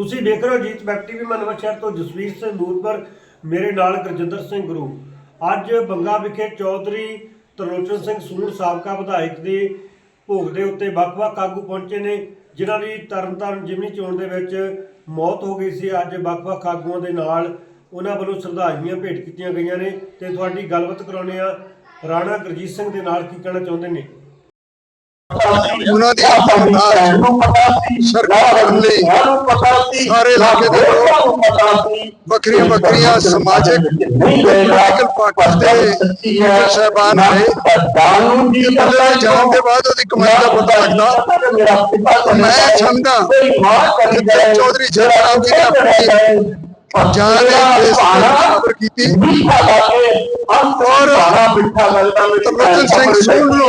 ਤੁਸੀਂ ਦੇਖ ਰਹੇ ਹੋ ਜੀਤ ਵੈਬ ਟੀਵੀ, ਮੈਂ ਨਵਾਂ ਸ਼ਹਿਰ ਤੋਂ ਜਸਵੀਰ ਸਿੰਘ ਨੂਰਪੁਰ, ਮੇਰੇ ਨਾਲ ਗੁਰਜਿੰਦਰ ਸਿੰਘ ਗੁਰੂ। ਅੱਜ ਬੰਗਾ ਵਿਖੇ ਚੌਧਰੀ ਤਰਲੋਚਨ ਸਿੰਘ ਸੂਰ, ਸਾਬਕਾ ਵਿਧਾਇਕ ਦੇ ਭੋਗ ਦੇ ਉੱਤੇ ਵੱਖ-ਵੱਖ ਆਗੂ ਪਹੁੰਚੇ ਨੇ, ਜਿਨ੍ਹਾਂ ਦੀ ਤਰਨਤਾਰਨ ਜਿਮਨੀ ਚੋਣ ਦੇ ਵਿੱਚ ਮੌਤ ਹੋ ਗਈ ਸੀ। ਅੱਜ ਵੱਖ-ਵੱਖ ਆਗੂਆਂ ਦੇ ਨਾਲ ਉਹਨਾਂ ਵੱਲੋਂ ਸ਼ਰਧਾਂਜਲੀਆਂ ਭੇਟ ਕੀਤੀਆਂ ਗਈਆਂ ਨੇ ਤੇ ਤੁਹਾਡੀ ਗੱਲਬਾਤ ਕਰਾਉਂਦੇ ਆ ਰਾਣਾ ਗੁਰਜੀਤ ਸਿੰਘ ਦੇ ਨਾਲ ਕੀ ਕਹਿਣਾ ਚਾਹੁੰਦੇ ਨੇ? ਉਹਨਾਂ ਦੀ ਸਰਕਾਰ ਲਈ ਸਾਰੇ ਇਲਾਕੇ ਦੇ ਲੋਕ। ਵੱਖਰੀਆਂ ਵੱਖਰੀਆਂ ਸਮਾਜਿਕ ਪੋਲੀਟੀਕਲ ਪਾਰਟੀਆਂ ਦੇ ਸਾਹਿਬਾਨ ਆਏ ਉਹਨਾਂ ਦੇ ਜਾਣ ਦੇ ਬਾਅਦ ਉਹਦੀ ਕਮਾਈ ਦਾ ਪਤਾ ਲੱਗਦਾ। ਮੈਂ ਕਿ ਚੌਧਰੀ ਜਗਰਾਮ ਜੀ ਨੇ ਆਪਣੀ ਜਾਨ ਇਸ ਖਬਰ ਕੀਤੀ। ਔਰ ਤਰਲੋਚਨ ਸਿੰਘ ਸੂਲ ਨੂੰ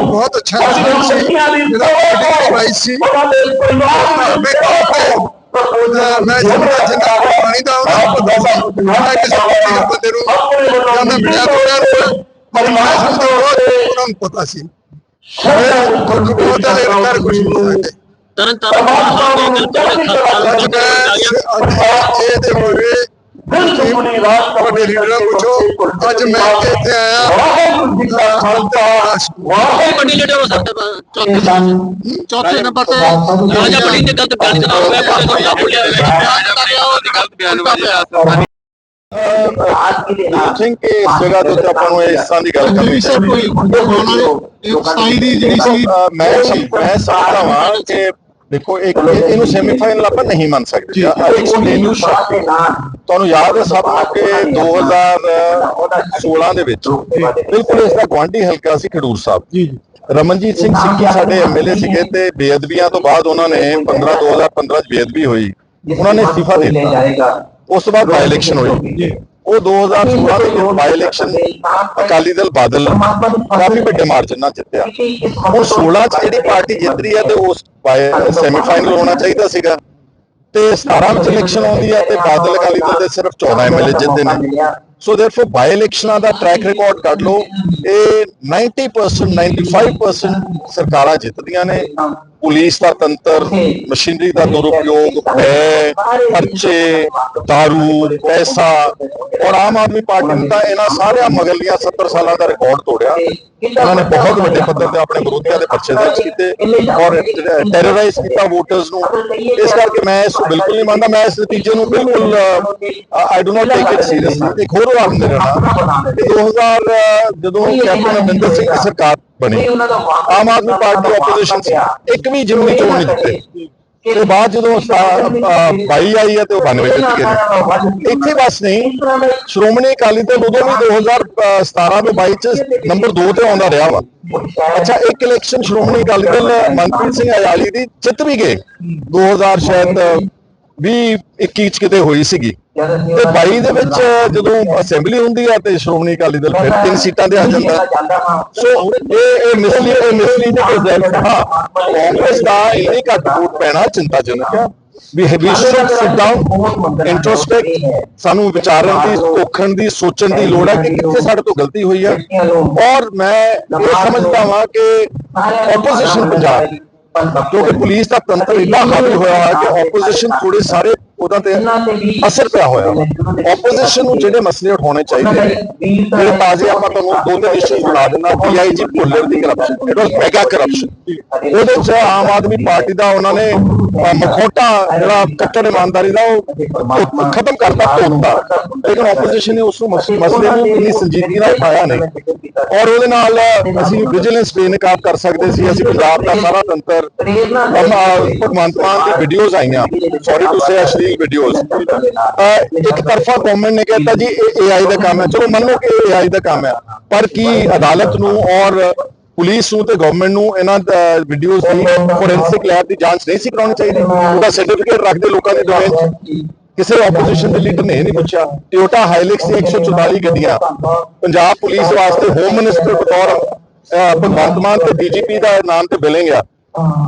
बहुत अच्छा ਮੈਂ ਜਿੰਨਾ ਜਿੰਨਾ ਪਾਣੀ ਦਾ ਉਹਦਾ ਮੈਂ ਕਿਸੇ ਨੂੰ ਬੰਦੇ ਨੂੰ ਜਾਂਦਾ ਬਿਨਾ ਤੋੜਿਆ ਪਰ ਮੈਂ ਸਮਝਦਾ ਉਹਨਾਂ ਨੂੰ ਪਤਾ ਸੀ ਉਹਦਾ ਇਹ ਕਰ ਕੁਝ ਨਹੀਂ ਤਰਨ ਤਰਨ ਅੱਜ ਮੈਂ ਇਹਦੇ ਹੋਏ ਵੱਡੇ ਲੀਡਰਾਂ ਪੁੱਛੋ। ਅੱਜ ਮੈਂ ਇੱਥੇ ਆਇਆ? ਕੋਈ ਵੱਡੀ ਲੀਡਰ ਹੋ ਸਕਦਾ ਚੌਥੇ ਚੌਥੇ ਨੰਬਰ ਤੇ ਰਾਜਾ ਬੜੀ ਨੇ ਗਲਤ ਬਿਆਨ ਦਿੱਤਾ ਹੋਇਆ ਕੋਈ ਨਾ ਬੋਲਿਆ ਗਲਤ ਬਿਆਨ I think ਕਿ ਜਗ੍ਹਾ ਉੱਤੇ ਆਪਾਂ ਨੂੰ ਇਸ ਤਰ੍ਹਾਂ ਦੀ ਗੱਲ ਕਰਨੀ ਚਾਹੀਦੀ। ਅਹ ਮੈਂ ਸੀ ਮੈਂ ਸਮਝਦਾ ਹਾਂ ਕਿ ਦੇਖੋ ਇੱਕ ਇਹ- ਇਹਨੂੰ ਸੈਮੀਫਾਈਨਲ ਆਪਾਂ ਨਹੀਂ ਮੰਨ ਸਕਦੇ। ਐਕਸਪਲੇਨ ਯੂ ਤੁਹਾਨੂੰ ਯਾਦ ਹੈ ਸਭ ਨੂੰ ਕਿ 2016 ਦੇ ਵਿੱਚ ਬਿਲਕੁਲ ਇਸ ਦਾ ਗੁਆਂਢੀ ਹਲਕਾ ਸੀ ਖਡੂਰ ਸਾਹਿਬ। ਜੀ ਜੀ। ਰਮਨਜੀਤ ਸਿੰਘ ਸਿੱਕੀ ਸਾਡੇ ਐਮਐਲਏ ਸੀਗੇ ਤੇ ਬੇਅਦਬੀਆਂ ਤੋਂ ਬਾਅਦ ਉਹਨਾਂ ਨੇ 15 2015 ਚ ਬੇਅਦਬੀ ਹੋਈ। ਉਹਨਾਂ ਨੇ ਅਸਤੀਫਾ ਦੇ ਦਿੱਤਾ। ਉਸ ਤੋਂ ਬਾਅਦ ਬਾਈ ਇਲੈਕਸ਼ਨ ਹੋਈ। ਉਹ 2016 ਦੇ ਬਾਈ ਇਲੈਕਸ਼ਨ ਅਕਾਲੀ ਦਲ ਬਾਦਲ ਕਾਫੀ ਵੱਡੇ ਮਾਰਜਨ ਨਾਲ ਜਿੱਤਿਆ। ਹੁਣ 16 ਚ ਜਿਹੜੀ ਪਾਰਟੀ ਜਿੱਤ ਰਹੀ ਹੈ ਤੇ ਉਸ ਸੈਮੀਫਾਈਨਲ ਹੋਣਾ ਚਾਹੀਦਾ ਸੀਗਾ। ਤੇ 17 ਵਿੱਚ ਇਲੈਕਸ਼ਨ ਆਉਂਦੀ ਹੈ ਤੇ ਬਾਦਲ ਅਕਾਲੀ ਦਲ ਦੇ ਸਿਰਫ 14 ਐਮਐਲਏ ਜਿੱਤਦੇ ਨੇ। ਸੋ ਦੇਰਫੋਰ ਬਾਈ ਇਲੈਕਸ਼ਨਾਂ ਦਾ ਟਰੈਕ ਰਿਕਾਰਡ ਕੱਢ ਲਓ। ਇਹ 90% 95% ਸਰਕਾਰਾਂ ਜਿੱਤਦੀਆਂ ਨੇ। ਪੁਲਿਸ ਦਾ ਤੰਤਰ ਮਸ਼ੀਨਰੀ ਦਾ ਦੁਰਉਪਯੋਗ ਹੈ ਪਰਚੇ ਦਾਰੂ ਪੈਸਾ ਔਰ ਆਮ ਆਦਮੀ ਪਾਰਟੀ ਤਾਂ ਇਹਨਾਂ ਸਾਰਿਆਂ ਮਗਲੀਆਂ 70 ਸਾਲਾਂ ਦਾ ਰਿਕਾਰਡ ਤੋੜਿਆ। ਉਹਨਾਂ ਨੇ ਬਹੁਤ ਵੱਡੇ ਪੱਧਰ ਤੇ ਆਪਣੇ ਵਿਰੋਧੀਆਂ ਦੇ ਪਰਚੇ ਦਰਜ ਕੀਤੇ ਔਰ ਟੈਰਰਾਈਜ਼ ਕੀਤਾ ਵੋਟਰਸ ਨੂੰ। ਇਸ ਕਰਕੇ ਮੈਂ ਇਸ ਨੂੰ ਬਿਲਕੁਲ ਨਹੀਂ ਮੰਨਦਾ। ਮੈਂ ਇਸ ਨਤੀਜੇ ਨੂੰ ਬਿਲਕੁਲ I do not take it seriously ਇੱਕ ਹੋਰ ਉਦਾਹਰਨ ਦੇ ਰਿਹਾ। 2000 ਜਦੋਂ ਕੈਪਟਨ ਅਮਰਿੰਦਰ ਸਿੰਘ ਦੀ ਸਰਕਾਰ ਬਣੀ। ਆਮ ਆਦਮੀ ਪਾਰਟੀ ਆਪੋਜੀਸ਼ਨ ਸੀ। ਇੱਕ ਵੀ ਜਿਮਨੀ ਚੋਣ ਨਹੀਂ ਜਿੱਤੇ। ਤੇ ਬਾਅਦ ਜਦੋਂ 22 ਆਈ ਹੈ ਤੇ ਉਹ 92 ਜਿੱਤ ਗਏ ਇੱਥੇ। ਬਸ ਨਹੀਂ। ਸ਼੍ਰੋਮਣੀ ਅਕਾਲੀ ਦਲ ਉਦੋਂ ਵੀ 2017 ਦੇ 22 ਚ ਨੰਬਰ 2 ਤੇ ਆਉਂਦਾ ਰਿਹਾ ਵਾ। ਅੱਛਾ ਇੱਕ ਇਲੈਕਸ਼ਨ ਸ਼੍ਰੋਮਣੀ ਅਕਾਲੀ ਦਲ ਮਨਪ੍ਰੀਤ ਸਿੰਘ ਅਯਾਲੀ ਦੀ ਜਿੱਤ ਵੀ ਗਏ। 2000 ਸ਼ਾਇਦ 20 21 ਚ ਕਿਤੇ ਹੋਈ ਸੀਗੀ। ਤੇ 22 ਦੇ ਵਿੱਚ ਜਦੋਂ ਅਸੈਂਬਲੀ ਹੁੰਦੀ ਆ ਤੇ ਸ਼੍ਰੋਮਣੀ ਅਕਾਲੀ ਦਲ ਫਿਰ ਤਿੰਨ ਸੀਟਾਂ ਤੇ ਆ ਜਾਂਦਾ। ਸੋ ਇਹ ਇਹ ਮਿਸਲੀ ਇਹ ਮਿਸਲੀ ਦੇ ਰਿਜ਼ਲਟ ਹਾਂ ਕਾਂਗਰਸ ਦਾ ਇੰਨੀ ਘੱਟ ਵੋਟ ਪੈਣਾ ਚਿੰਤਾਜਨਕ ਹੈ ਵੀ ਵੀ ਸ਼ੁੱਡ ਸਿਟ ਡਾਊਨ ਇੰਟਰੋਸਪੈਕਟ ਸਾਨੂੰ ਵਿਚਾਰਨ ਦੀ ਤੋਖਣ ਦੀ ਸੋਚਣ ਦੀ ਲੋੜ ਹੈ ਕਿ ਕਿੱਥੇ ਸਾਡੇ ਤੋਂ ਗਲਤੀ ਹੋਈ ਹੈ ਔਰ ਮੈਂ ਇਹ ਸਮਝਦਾ ਹਾਂ ਕਿ ਆਪੋਜੀਸ਼ਨ ਪੰਜਾਬ ਕਿਉਂਕਿ ਪੁਲਿਸ ਦਾ ਤੰਤਰ ਇੰਨਾ ਹਾਵੀ ਹੋਇਆ ਹੈ ਕਿ ਆਪੋਜੀਸ਼ਨ ਥੋੜੇ ਸਾਰੇ ਉਹਦਾ ਤੇ ਅਸਰ ਪਿਆ ਹੋਇਆ ਆਪੋਜੀਸ਼ਨ ਨੂੰ ਜਿਹੜੇ ਮਸਲੇ ਉਠਾਉਣੇ ਚਾਹੀਦੇ ਨੇ। ਜਿਹੜੇ ਤਾਜ਼ੇ ਆਪਾਂ ਤੁਹਾਨੂੰ ਦੋ ਤਿੰਨ ਇਸ਼ੂਜ਼ ਬਣਾ ਦੇਣਾ DIG Bhullar the corruption it was mega corruption ਉਹਦੇ ਚ ਆਮ ਆਦਮੀ ਪਾਰਟੀ ਦਾ ਉਹਨਾਂ ਨੇ ਮਖੌਟਾ ਜਿਹੜਾ ਕੱਟੜ ਇਮਾਨਦਾਰੀ ਦਾ ਉਹ ਖਤਮ ਕਰਤਾ ਧੋਤਾ ਲੇਕਿਨ ਆਪੋਜੀਸ਼ਨ ਨੇ ਉਸ ਨੂੰ ਮਸ- ਮਸਲੇ ਨੂੰ ਇੰਨੀ ਸੰਜੀਦਗੀ ਨਾਲ ਉਠਾਇਆ ਨਹੀਂ। ਔਰ ਉਹਦੇ ਨਾਲ ਅਸੀਂ ਵਿਜੀਲੈਂਸ ਬੇਨਕਾਬ ਕਰ ਸਕਦੇ ਸੀ, ਅਸੀਂ ਪੰਜਾਬ ਦਾ ਸਾਰਾ ਤੰਤਰ ਭਗਵੰਤ ਮਾਨ ਦੀ ਵੀਡੀਓਜ਼ ਆਈਆਂ। ਸੌਰੀ ਟੂ ਅਸ਼ਲੀਲ ਵੀਡੀਓਜ਼ ਇੱਕ ਤਰਫਾ ਗਵਰਨਮੈਂਟ ਨੇ ਕਹਿਤਾ ਜੀ, ਇਹ ਏਆਈ ਦਾ ਕੰਮ ਹੈ। ਚਲੋ, ਮੰਨੋ ਕਿ ਇਹ ਏਆਈ ਦਾ ਕੰਮ ਹੈ। ਪਰ ਕੀ ਅਦਾਲਤ ਨੂੰ ਔਰ ਪੁਲਿਸ ਨੂੰ ਤੇ ਗਵਰਨਮੈਂਟ ਨੂੰ ਇਹਨਾਂ ਵੀਡੀਓਜ਼ ਦੀ ਫੋਰੈਂਸਿਕ ਲੈਬ ਦੀ ਜਾਂਚ ਨਹੀਂ ਸੀ ਕਰਾਉਣੀ ਚਾਹੀਦੀ? ਉਹਦਾ ਸਰਟੀਫਿਕੇਟ ਰੱਖਦੇ ਲੋਕਾਂ ਦੇ ਡੋਮੇਨ 'ਚ। ਕਿਸੇ ਆਪੋਜੀਸ਼ਨ ਦੇ ਲੀਡਰ ਨੇ ਇਹ ਨਹੀਂ ਪੁੱਛਿਆ। ਟੋਯੋਟਾ ਹਾਈਲੈਕਸ ਦੀ 144 ਗੱਡੀਆਂ। ਪੰਜਾਬ ਪੁਲਿਸ ਵਾਸਤੇ ਹੋਮ ਮਿਨਿਸਟਰ ਬਤੌਰ ਭਗਵੰਤ ਮਾਨ ਤੇ ਡੀਜੀਪੀ ਦਾ ਨਾਮ ਤੇ ਬਿਲਿੰਗ ਆ।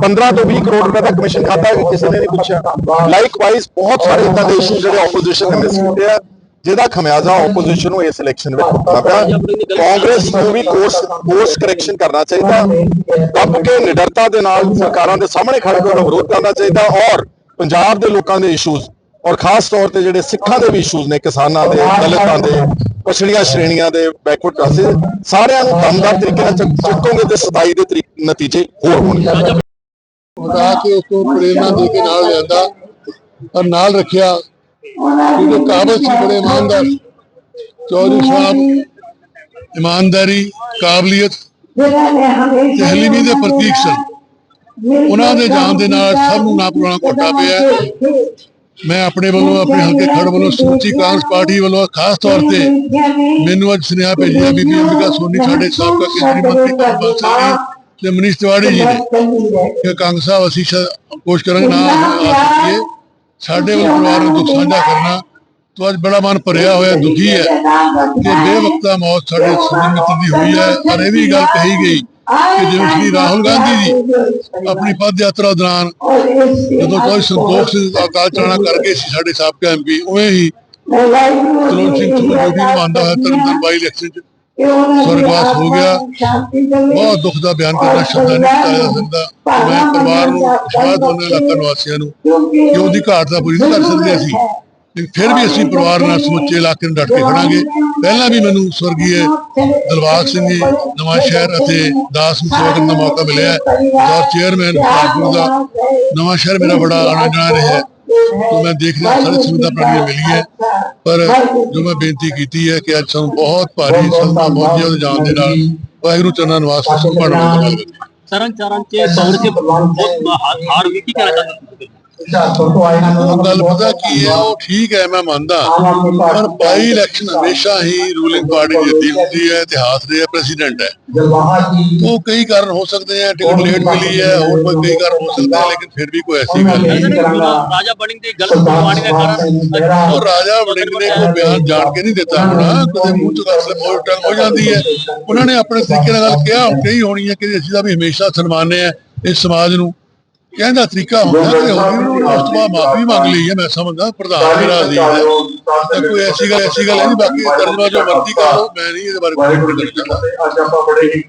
15 ਤੋਂ 20 ਕਰੋੜ ਰੁਪਏ ਦਾ ਕਮਿਸ਼ਨ ਖਾਤਾ ਕਿਸੇ ਨੇ ਨਹੀਂ ਪੁੱਛਿਆ। ਲਾਈਕਵਾਈਜ਼ ਬਹੁਤ ਸਾਰੇ ਇਦਾਂ ਦੇ ਇਸ਼ੂ ਜਿਹੜੇ ਆਪੋਜੀਸ਼ਨ ਨੇ ਮਿਸ ਕੀਤੇ ਆ, ਜਿਹਦਾ ਖਮਿਆਜ਼ਾ ਆਪੋਜੀਸ਼ਨ ਨੂੰ ਇਸ ਇਲੈਕਸ਼ਨ ਵਿੱਚ ਭੁਗਤਣਾ ਪਿਆ। ਕਾਂਗਰਸ ਨੂੰ ਵੀ ਕੋਰਸ ਕੋਰਸ ਕਰੈਕਸ਼ਨ ਕਰਨਾ ਚਾਹੀਦਾ। ਦੱਬ ਕੇ ਨਿਡਰਤਾ ਦੇ ਨਾਲ ਸਰਕਾਰਾਂ ਦੇ ਸਾਹਮਣੇ ਖੜ ਕੇ ਉਹਦਾ ਵਿਰੋਧ ਕਰਨਾ ਚਾਹੀਦਾ। ਔਰ ਪੰਜਾਬ ਦੇ ਲੋਕਾਂ ਦੇ ਇਸ਼ੂਜ਼ ਔਰ ਖਾਸ ਤੌਰ ਤੇ ਜਿਹੜੇ ਸਿੱਖਾਂ ਦੇ ਵੀ ਇਸ਼ੂਜ਼ ਨੇ ਕਿਸਾਨਾਂ ਦੇ ਦਲਿਤਾਂ ਦੇ ਪਛੜੀਆਂ ਸ਼੍ਰੇਣੀਆਂ ਦੇ ਬੈਕਵਰਡ ਕਲਾਸਿਸ ਸਾਰਿਆਂ ਨੂੰ ਦਮਦਾਰ ਤਰੀਕੇ ਨਾਲ ਚੱਕ- ਚੁੱਕੋਗੇ ਤੇ 27 ਦੇ ਤਰੀਕ ਨਤੀਜੇ ਹੋਰ ਹੋਣਗੇ। ਉਡਾ ਕੇ ਉਸ ਤੋਂ ਪ੍ਰੇਰਨਾ ਦੇ ਕੇ ਨਾਲ ਲਿਆਂਦਾ ਔਰ ਨਾਲ ਰੱਖਿਆ ਕਿਉਂਕਿ ਕਾਬਲ ਸੀ ਬੜੇ ਇਮਾਨਦਾਰ। ਚੌਧਰੀ ਸਾਹਿਬ ਇਮਾਨਦਾਰੀ ਕਾਬਲੀਅਤ ਤੇ ਹਲੀਮੀ ਦੇ ਪ੍ਰਤੀਕ ਸਨ। ਉਹਨਾਂ ਦੇ ਜਾਣ ਦੇ ਨਾਲ ਸਭ ਨੂੰ ਨਾ ਪੁਰਾਣਾ ਘੋਟਾ ਪਿਆ। ਮੈਂ ਆਪਣੇ ਵੱਲੋਂ ਆਪਣੇ ਹਲਕੇ ਖੜ ਵੱਲੋਂ ਸਮੁੱਚੀ ਕਾਂਗਰਸ ਪਾਰਟੀ ਵੱਲੋਂ ਖਾਸ ਤੌਰ ਤੇ ਮੈਨੂੰ ਅੱਜ ਸੁਨੇਹਾ ਭੇਜਿਆ ਬੀਬੀ ਅੰਬਿਕਾ ਸੋਨੀ ਸਾਡੇ ਸਾਬਕਾ ਕੇਂਦਰੀ ਮੰਤਰੀ ਕਮਲ ਸਾਹਿਬ ਤੇ ਮਨੀਸ਼ ਤਿਵਾੜੀ ਜੀ ਨੇ ਕਿ ਕਾਂਗਰਸ ਸਾਹਿਬ ਅਸੀਂ ਕੋਸ਼ਿਸ਼ ਕਰਾਂਗੇ ਨਾ ਆ ਸਕੀਏ ਸਾਡੇ ਵੱਲ ਪਰਿਵਾਰ ਨੂੰ ਦੁੱਖ ਸਾਂਝਾ ਕਰਨਾ। ਤੋਂ ਅੱਜ ਬੜਾ ਮਨ ਭਰਿਆ ਹੋਇਆ ਦੁਖੀ ਹੈ ਕਿ ਬੇਵਕਤਾ ਮੌਤ ਸਾਡੇ ਸੁਣੀ ਮਿੱਤਰ ਦੀ ਹੋਈ ਹੈ ਪਰ ਇਹ ਵੀ ਗੱਲ ਕਹੀ ਗਈ ਕਿ ਜਿਵੇਂ ਸ਼੍ਰੀ ਰਾਹੁਲ ਗਾਂਧੀ ਜੀ ਆਪਣੀ ਪਦ ਯਾਤਰਾ ਦੌਰਾਨ ਜਦੋਂ ਕੋਈ ਸੰਤੋਖ ਸਿੰਘ ਅਕਾਲ ਚਲਾਣਾ ਕਰਕੇ ਸੀ ਸਾਡੇ ਸਾਬਕਾ ਐਮਪੀ ਉਵੇਂ ਹੀ ਤਰੋਜ ਸਿੰਘ ਚੌਧਰੀ ਮੰਨਦਾ ਹੈ ਤਰਨਤਾਰਨ ਬਾਈ ਇਲੈਕਸ਼ਨ ਚ ਸਰਗਵਾਸ ਹੋ ਗਿਆ। ਬਹੁਤ ਦੁੱਖ ਦਾ ਬਿਆਨ ਕਰਨਾ ਸ਼ਬਦਾਂ ਨਹੀਂ ਆਇਆ ਜਾਂਦਾ ਮੈਂ ਪਰਿਵਾਰ ਨੂੰ ਸ਼ਾਦ ਹੋਣੇ ਲੱਗਾ ਨਿਵਾਸੀਆਂ ਨੂੰ ਕਿ ਉਹਦੀ ਘਾਟ ਦਾ ਪੂਰੀ ਨਹੀਂ ਕਰ ਸਕਦੇ ਅਸੀਂ। ਫਿਰ ਵੀ ਅਸੀਂ ਪਰਿਵਾਰ ਨਾਲ ਸਮੁੱਚੇ ਇਲਾਕੇ ਨੂੰ ਡਟ ਕੇ ਖੜਾਂਗੇ। ਪਹਿਲਾਂ ਵੀ ਮੈਨੂੰ ਸਵਰਗੀ ਦਲਵਾਗ ਸਿੰਘ ਜੀ ਨਵਾਂ ਸ਼ਹਿਰ ਅਤੇ ਦਾਸ ਨੂੰ ਸੇਵਾ ਕਰਨ ਦਾ ਮੌਕਾ ਮਿਲਿਆ। ਬਤੌਰ ਚੇਅਰਮੈਨ ਭਾਰਤਪੁਰ ਦਾ ਨਵਾਂ ਸ਼ਹਿਰ ਮੇਰਾ ਬੜਾ ਆਣਾ ਜਾਣਾ ਰਿਹਾ। ਹੈ ਤੋਂ ਮੈਂ ਦੇਖ ਰਿਹਾ ਸਾਰੀ ਸੁਵਿਧਾ ਪ੍ਰਣਾਲੀ ਮਿਲੀ ਹੈ। ਪਰ ਜੋ ਮੈਂ ਬੇਨਤੀ ਕੀਤੀ ਹੈ ਕਿ ਅੱਜ ਸਾਨੂੰ ਬਹੁਤ ਭਾਰੀ ਸਲਮਾ ਮੋਦੀ ਦੇ ਜਾਣ ਦੇ ਨਾਲ। ਵਾਹਿਗੁਰੂ ਚਰਨਾਂ ਨਿਵਾਸ ਵਿੱਚ ਸੰਭਾਲਣ ਦਾ ਤਰਨ ਚਾਰਨ ਚ ਕਾਂਗਰਸ ਦੇ ਬਹੁਤ ਹਾਰ ਹਾਰ ਹੋਈ ਕੀ ਕਹਿਣਾ ਚਾਹੁੰਦੇ ਹੋ ਉਹ ਗੱਲ ਪਤਾ ਕੀ ਹੈ ਉਹ ਠੀਕ ਹੈ ਮੈਂ ਮੰਨਦਾ ਪਰ ਬਾਈ ਇਲੈਕਸ਼ਨ ਹਮੇਸ਼ਾ ਹੀ ਰੂਲਿੰਗ ਪਾਰਟੀ ਜਿੱਤੀ ਹੁੰਦੀ ਹੈ ਇਤਿਹਾਸ ਦੇ ਪ੍ਰੈਜ਼ੀਡੈਂਟ ਹੈ ਉਹ ਕਈ ਕਾਰਨ ਹੋ ਸਕਦੇ ਆ ਟਿਕਟ ਲੇਟ ਮਿਲੀ ਹੈ ਹੋਰ ਕੋਈ ਕਈ ਕਾਰਨ ਹੋ ਸਕਦੇ ਆ ਲੇਕਿਨ ਫਿਰ ਵੀ ਕੋਈ ਐਸੀ ਗੱਲ ਨਹੀਂ ਰਾਜਾ ਬਣੀ ਦੀ ਗਲਤ ਪ੍ਰਵਾਨੀ ਦੇ ਕਾਰਨ ਉਹ ਰਾਜਾ ਵੜਿੰਗ ਨੇ ਕੋਈ ਬਿਆਨ ਜਾਣ ਕੇ ਨਹੀਂ ਦਿੱਤਾ ਹੋਣਾ ਕਦੇ ਮੂੰਹ ਤੋਂ ਗੱਲ ਸਲਿਪ ਹੋ ਜਾਂਦੀ ਹੈ ਉਹਨਾਂ ਨੇ ਆਪਣੇ ਤਰੀਕੇ ਨਾਲ ਗੱਲ ਕਿਹਾ ਕਹੀ ਹੋਣੀ ਹੈ ਕਿ ਅਸੀਂ ਤਾਂ ਵੀ ਹਮੇਸ਼ਾ ਸਨਮਾਨਿਆ ਹੈ ਇਸ ਸਮਾਜ ਨੂੰ। ਕਹਿਣ ਦਾ ਤਰੀਕਾ ਹੁੰਦਾ ਕਿ ਹੋਣੀ ਨੂੰ ਉਸ ਤੋਂ ਬਾਅਦ ਮਾਫੀ ਮੰਗ ਲਈ ਹੈ ਮੈਂ ਸਮਝਦਾ ਪ੍ਰਧਾਨ ਮੇਰਾ ਅਜ਼ੀਜ਼ ਹੈ। ਤਾਂ ਕੋਈ ਐਸੀ ਗੱਲ ਐਸੀ ਗੱਲ ਨਹੀਂ ਬਾਕੀ ਤਰਜਮਾ ਜੋ ਮਰਜ਼ੀ ਕਰ ਮੈਂ ਨਹੀਂ ਇਹਦੇ ਬਾਰੇ ਕੋਈ ਕਰਨਾ ਚਾਹੁੰਦਾ ਅੱਜ ਆਪਾਂ ਬੜੇ ਹੀ